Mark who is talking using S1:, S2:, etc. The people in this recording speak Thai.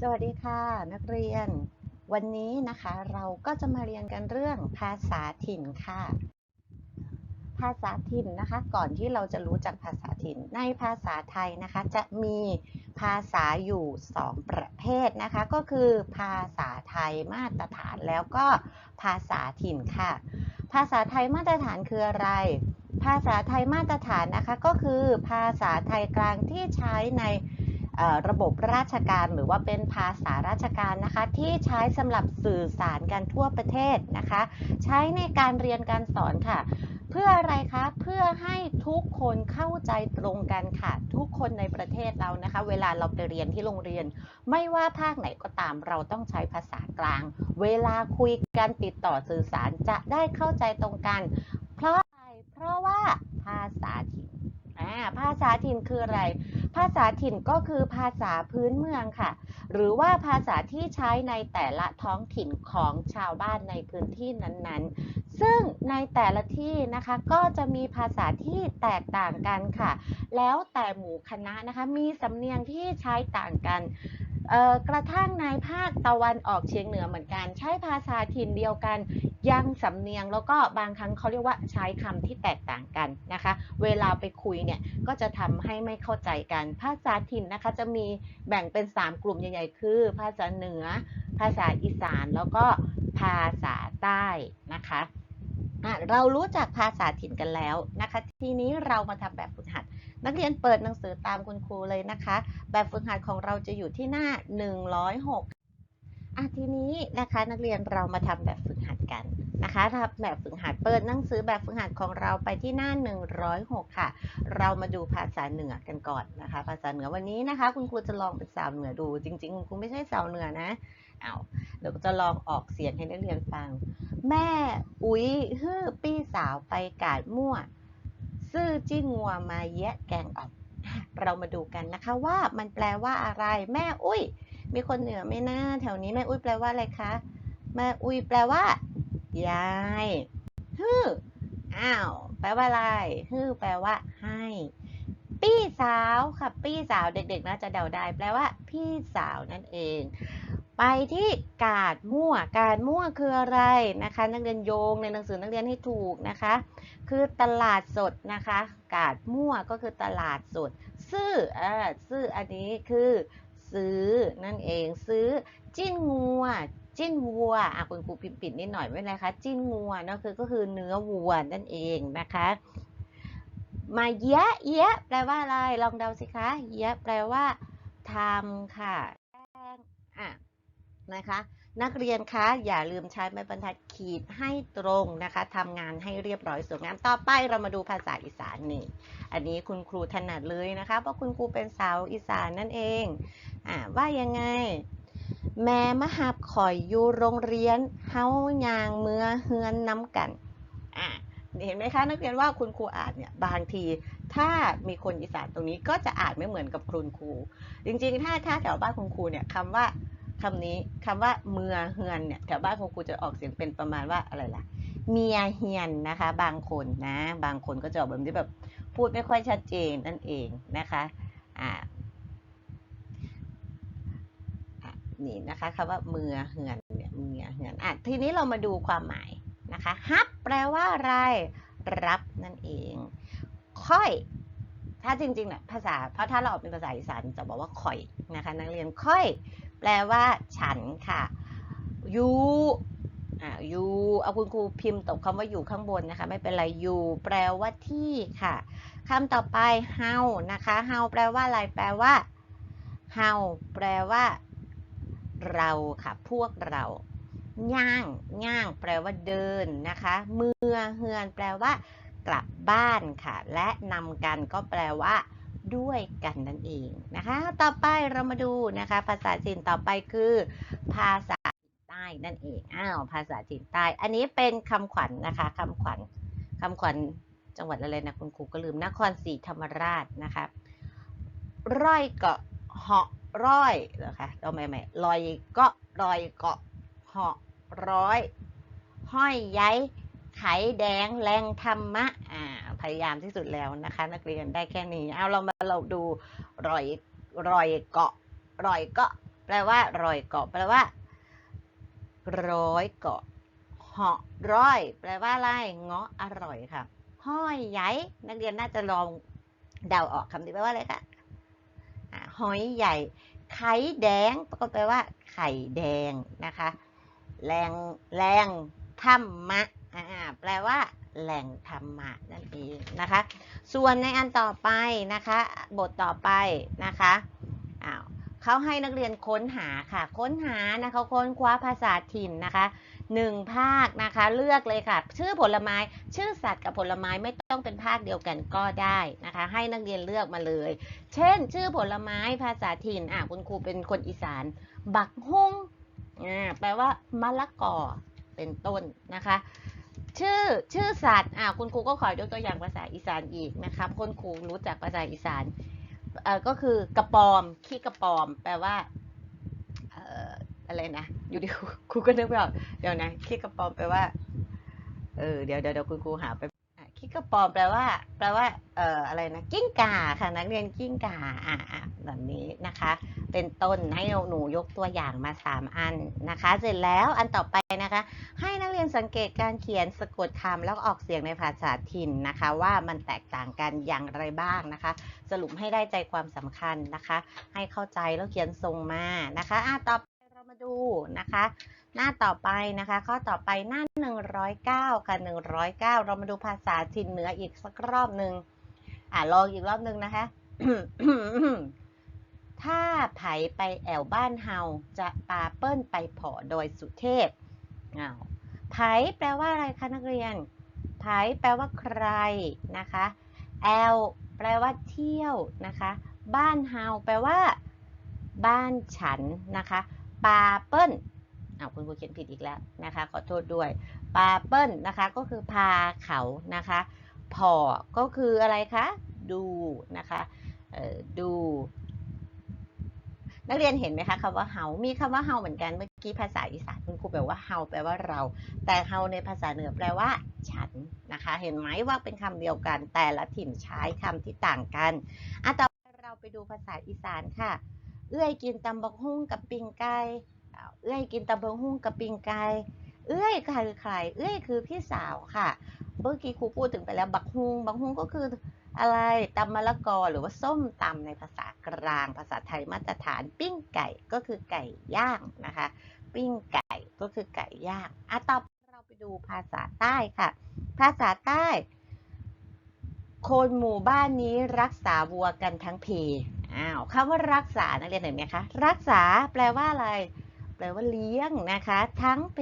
S1: สวัสดีค่ะ นักเรียน วันนี้นะคะเราก็จะมาเรียนกันเรื่องภาษาถิ่นค่ะ ภาษาถิ่นนะคะ ก่อนที่เราจะรู้จักภาษาถิ่น ในภาษาไทยนะคะ จะมีภาษาอยู่ 2 ประเภทนะคะ ก็คือภาษาไทยมาตรฐานแล้วก็ภาษาถิ่นค่ะ ภาษาไทยมาตรฐานคืออะไรภาษาไทยมาตรฐานนะคะก็คือภาษาไทยกลางที่ใช้ใน ระบบราชการหรือว่าเป็นภาษาราชการนะคะ ที่ใช้สำหรับสื่อสารกันทั่วประเทศนะคะ ใช้ในการเรียนการสอนค่ะ เพื่ออะไรคะเพื่อให้ทุกคนเข้าใจตรงกันค่ะ ทุกคนในประเทศเรานะคะ เวลาเราไปเรียนที่โรงเรียน ไม่ว่าภาคไหนก็ตามเราต้องใช้ภาษากลาง เวลาคุยกันติดต่อสื่อสารจะได้เข้าใจตรงกัน เพราะอะไรเพราะว่าภาษาถิ่ ภาษาถิ่นคืออะไร ภาษาถิ่นก็คือภาษาพื้นเมืองค่ะ หรือว่าภาษาที่ใช้ในแต่ละท้องถิ่นของชาวบ้านในพื้นที่นั้นๆ ซึ่งในแต่ละที่นะคะก็จะมีภาษาที่แตกต่างกันค่ะ แล้วแต่หมู่คณะนะคะมีสำเนียงที่ใช้ต่างกัน กระทั่งในภาคตะวันออกเฉียงเหนือเหมือนกัน ใช้ภาษาถิ่นเดียวกันยังสำเนียงแล้วก็บางครั้งเขาเรียกว่าใช้คำที่แตกต่างกันนะคะ เวลาไปคุยเนี่ยก็จะทำให้ไม่เข้าใจกัน ภาษาถิ่นนะคะจะมีแบ่งเป็น 3 กลุ่มใหญ่ๆ คือ ภาษาเหนือ ภาษาอีสานแล้วก็ภาษาใต้นะคะอะเรารู้จักภาษาถิ่นกันแล้วนะคะ ทีนี้เรามาทำแบบฝึกหัด นักเรียนเปิดหนังสือตามคุณครูเลยนะคะ แบบฝึกหัดของเราจะอยู่ที่หน้า 106อะทีนี้นะคะนักเรียนเรามาทำแบบฝึกหัดกันนะคะทำแบบฝึกหัดเปิดหนังสือแบบฝึกหัดของเราไปที่หน้า 106 ค่ะ เรามาดูภาษาเหนือกันก่อนนะคะ ภาษาเหนือวันนี้นะคะ คุณครูจะลองเป็นสาวเหนือดู จริงๆคุณครูไม่ใช่สาวเหนือนะเอาเดี๋ยวจะลองออกเสียงให้นักเรียนฟัง แม่ อุ๊ยฮื้อปี้สาวไปกาดมั่ว ซื่อจี้งัวมาแยะแกงอ่อมเรามาดูกันนะคะว่ามันแปลว่าอะไร แม่อุ้ย มีคนเหนือไม่น่าแถวนี้แม่อุ้ยแปลว่าอะไรคะ แม่อุ้ยแปลว่า ยายฮึอ้าว แปลว่าอะไรฮึแปลว่า ให้ ปี้สาวค่ะปี้สาวเด็กๆน่าจะเดาได้แปลว่า พี่สาวนั่นเอง ไปที่กาดมั่ว กาดมั่วคืออะไรนะคะ นักเรียนโยงในหนังสือนักเรียนให้ถูกนะคะ คือตลาดสดนะคะ กาดมั่วก็คือตลาดสด ซื้ออ่าซื้ออันนี้คือซื้อนั่นเองซื้อจิ้นงัวจิ้นวัวอะคุณครูพิมพ์ปิดนิดหน่อยไม่เป็นไรคะจิ้นงัวเนอะคือก็คือเนื้อวัวนั่นเองนะคะ มาแยะแยะแปลว่าอะไร ลองเดาสิคะแยะแปลว่าทำค่ะแป้งอะนะคะ นักเรียนคะ อย่าลืมใช้ไม้บรรทัดขีดให้ตรงนะคะทำงานให้เรียบร้อยสวยงาม ต่อไปเรามาดูภาษาอีสานหนี่ง อันนี้คุณครูถนัดเลยนะคะ เพราะคุณครูเป็นสาวอีสานนั่นเอง อ่าว่ายังไง แม่มหับข่อยอยู่โรงเรียน เฮายางเมื่อเฮือนน้ำกัน อ่า เห็นไหมคะ นักเรียนว่าคุณครูอ่านเนี่ยบางที ถ้ามีคนอีสานตรงนี้ก็จะอ่านไม่เหมือนกับคุณครู จริงๆ ถ้าถ้าแถวบ้านคุณครูเนี่ยคำว่าคำนี้คำว่าเมือเฮือนเนี่ยแถวบ้านคุณครูจะออกเสียงเป็นประมาณว่าอะไรล่ะ เมียเฮียนนะคะ บางคนนะ บางคนก็จะออกแบบที่แบบพูดไม่ค่อยชัดเจนนั่นเองนะคะอ่านี่นะคะคำว่าเมือเฮือนเนี่ยเมือเฮือนอะทีนี้เรามาดูความหมาย นะคะ ฮับแปลว่าอะไร รับนั่นเอง ค่อย ถ้าจริงๆเนี่ยภาษาเพราะถ้าเราออกเป็นภาษาอีสานจะบอกว่าข่อยนะคะ นักเรียนค่อย แปลว่าฉันค่ะยูอ่ายูเอาคุณครูพิมพ์ตกคำว่าอยู่ข้างบนนะคะ ไม่เป็นไรยูแปลว่าที่ค่ะคำต่อไปเฮานะคะเฮาแปลว่าอะไร แปลว่าเฮาแปลว่า เราค่ะ พวกเรา ย่างย่างแปลว่าเดินนะคะ เมื่อเฮือนแปลว่า กลับบ้านค่ะ และนำกันก็แปลว่า ด้วยกันนั่นเองนะคะ ต่อไปเรามาดูนะคะ ภาษาจีนต่อไปคือ ภาษาจีนใต้นั่นเองอ้าวภาษาจีนใต้ อันนี้เป็นคำขวัญนนะคะคำขวัญคำขวัญจังหวัดอะไรนะคุณครูก็ลืมนครศรีธรรมราชนะคะร้อยเกาะเหาะร้อยเหรอคะเอาใหม่ๆลอยเกาะรอยเกาะ เหาะร้อย ห้อยย้ายไขแดงแรงธรรมะอ่าพยายามที่สุดแล้วนะคะ นักเรียนได้แค่นี้เอาเรามาเราดูรอยรอยเกาะรอยเกาะแปลว่ารอยเกาะแปลว่า ร้อยเกาะเหาะร้อย แปลว่าอะไรเงาะอร่อยค่ะ ห้อยใหญ่นักเรียนน่าจะลองเดาออกคำนี้แปลว่าอะไรคะหอยใหญ่ ไข่แดงก็แปลว่าไข่แดงนะคะ แรงแรงธรรมะอ่าแปลว่า แหล่งธรรมะนั่นเองนะคะ ส่วนในอันต่อไปนะคะ บทต่อไปนะคะอ้าวเขาให้นักเรียนค้นหาค่ะ ค้นหานะคะค้นคว้าภาษาถิ่นนะคะหนึ่งภาคนะคะ เลือกเลยค่ะ ชื่อผลไม้ ชื่อสัตว์กับผลไม้ไม่ต้องเป็นภาคเดียวกันก็ได้นะคะ ให้นักเรียนเลือกมาเลย เช่น ชื่อผลไม้ภาษาถิ่นอะคุณครูเป็นคนอีสาน บักฮุ้ง แปลว่ามะละกอเป็นต้นนะคะ ชื่อชื่อสัตว์อ่าคุณครูก็ขอยกตัวอย่างภาษาอีสานอีกนะครับคุณครูรู้จักภาษาอีสานเอ่อก็คือกระปอมขี้กระปอม แปลว่าเอ่ออะไรนะอยู่ดีครูครูก็นึกไม่ออกเดี๋ยวนะขี้กระปอมแปลว่าเออเดี๋ยวเดี๋ยวเดี๋ยวคุณครูหาไปขี้กระปอมแปลว่า แปลว่าเอ่ออะไรนะกิ้งก่าค่ะนักเรียนกิ้งก่าอ่าแบบนี้นะคะ เป็นต้นให้หนูยกตัวอย่างมา 3 อันนะคะ เสร็จแล้วอันต่อไปนะคะ ให้นักเรียนสังเกตการเขียนสะกดคำแล้วออกเสียงในภาษาถิ่นนะคะ ว่ามันแตกต่างกันอย่างไรบ้างนะคะ สรุปให้ได้ใจความสำคัญนะคะ ให้เข้าใจแล้วเขียนทรงมานะคะอะต่อไปเรามาดูนะคะ หน้าต่อไปนะคะ ข้อต่อไปหน้า 109 ค่ะ 109 เรามาดูภาษาถิ่นเหนืออีกสักรอบหนึ่งอะลองอีกรอบหนึ่งนะคะ ถ้าไผไปแอวบ้านเฮาจะปาเปิ้ลไปผอโดยสุเทพอ้าวไผแปลว่าอะไรคะนักเรียนไผแปลว่าใครนะคะ แอลแปลว่าเที่ยวนะคะ บ้านเฮาแปลว่า บ้านฉันนะคะปาเปิ้ลอาคุณครูเขียนผิดอีกแล้วนะคะ ขอโทษด้วยปาเปิ้ลนะคะก็คือพาเขานะคะผอก็คืออะไรคะ ดูนะคะดู นักเรียนเห็นไหมคะคำว่าเฮา มีคำว่าเฮาเหมือนกัน เมื่อกี้ภาษาอีสานคุณครูแปลว่าเฮาแปลว่าเรา แต่เฮาในภาษาเหนือแปลว่า ฉันนะคะ เห็นไหมว่าเป็นคำเดียวกัน แต่ละถิ่นใช้คำที่ต่างกันอะต่อไปเราไปดูภาษาอีสานค่ะ เอื้อยกินตำบักหุ่งกับปิงไก่เอื้อยกินตำบักหุ่งกับปิงไก่เอื้อยคือใคร เอื้อยคือพี่สาวค่ะ เมื่อกี้ครูพูดถึงไปแล้วบักฮุงบักฮุงก็คือ อะไรตำมะละกอหรือว่าส้มตำในภาษากลาง ภาษาไทยมาตรฐาน ปิ้งไก่ก็คือไก่ย่างนะคะ ปิ้งไก่ก็คือไก่ย่างอะต่อไปเราไปดูภาษาใต้ค่ะ ภาษาใต้ คนหมู่บ้านนี้รักษาวัวกันทั้งเพอ้าวคำว่ารักษานักเรียนเห็นไหมคะ รักษาแปลว่าอะไร แปลว่าเลี้ยงนะคะ ทั้งเพ